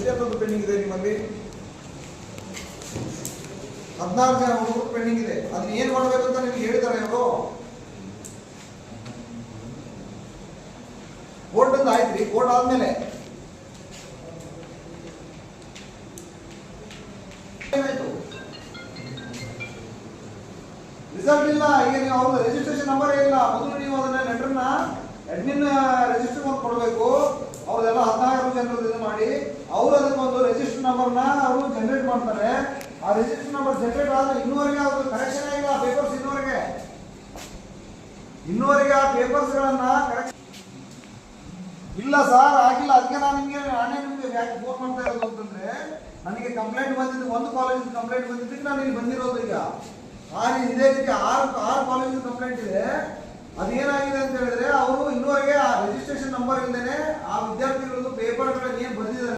ಎಂತೆಂಥದ್ದು pending ಇದೆ ನಿಮ್ಮಲ್ಲಿ. ಹದಿನಾರು ಜನ ಹುಡುಗರು ಪೆಂಡಿಂಗ್ ಇದೆ. ಅದನ್ನ ಏನ್ ಮಾಡ್ಬೇಕು ಅಂತ ನಿಮ್ಗೆ ಹೇಳ್ತಾರೆ ಅವರು ಕೋರ್ಟ್ ಅಂತ ಆಯ್ತ್ರಿ ಕೋರ್ಟ್ ಆದ್ಮೇಲೆ. ರಿಸಲ್ಟ್ ಇಲ್ಲ, ಈಗ ನೀವು ಅವ್ರ ರಿಜಿಸ್ಟ್ರೇಷನ್ ನಂಬರ್ ಇಲ್ಲ. ಮೊದಲು ನೀವು ಅದನ್ನ ಲೆಟರ್ನ ಅಡ್ಮಿನ್ ರಿಜಿಸ್ಟರ್ ಮಾಡಿ ಕೊಡಬೇಕು ಅವ್ರದೆಲ್ಲ ಹದಿನಾರು ಜನರು ಇದು ಮಾಡಿ ಅವ್ರು ಅದಕ್ಕೆ ಒಂದು ರಿಜಿಸ್ಟರ್ ನಂಬರ್ನ ಅವರು ಜನರೇಟ್ ಮಾಡ್ತಾರೆ. ಆ ರಿಜಿಸ್ಟರ್ ನಂಬರ್ ಜನರೇಟ್ ಆದ್ರೆ ಇನ್ನೂವರೆಗೆ ಅವ್ರದ್ದು ಕರೆಕ್ಷನ್ ಆಗಿಲ್ಲ ಪೇಪರ್ಸ್ ಇನ್ನೂವರೆಗೆ. ಇನ್ನೂವರೆಗೆ ಆ ಪೇಪರ್ಸ್ಗಳನ್ನ ಕರೆಕ್ಷನ್ ಇಲ್ಲ ಸರ್ ಆಗಿಲ್ಲ. ಅದಕ್ಕೆ ನಾನು ನಿಮಗೆ ನಾನೇ ನಿಮಗೆ ಯಾಕೆ ಫೋನ್ ಮಾಡ್ತಾ ಇರೋದು ಅಂತಂದ್ರೆ, ನನಗೆ ಕಂಪ್ಲೇಂಟ್ ಬಂದಿದ್ದು ಒಂದು ಕಾಲೇಜ್ ಕಂಪ್ಲೇಂಟ್ ಬಂದಿದ್ದಕ್ಕೆ ನಾನು ಇಲ್ಲಿ ಬಂದಿರೋದು ಈಗ. ಆ ಇದೇ ರೀತಿ ಆರು ಆರು ಕಾಲೇಜ್ ಕಂಪ್ಲೇಂಟ್ ಇದೆ. ಅದೇನಾಗಿದೆ ಅಂತ ಹೇಳಿದ್ರೆ, ಅವರು ಇನ್ನೂವರೆಗೆ ಆ ರಿಜಿಸ್ಟ್ರೇಷನ್ ನಂಬರ್ ಇಲ್ಲದೇನೆ ಆ ಬಂದಿದ್ದಾರೆ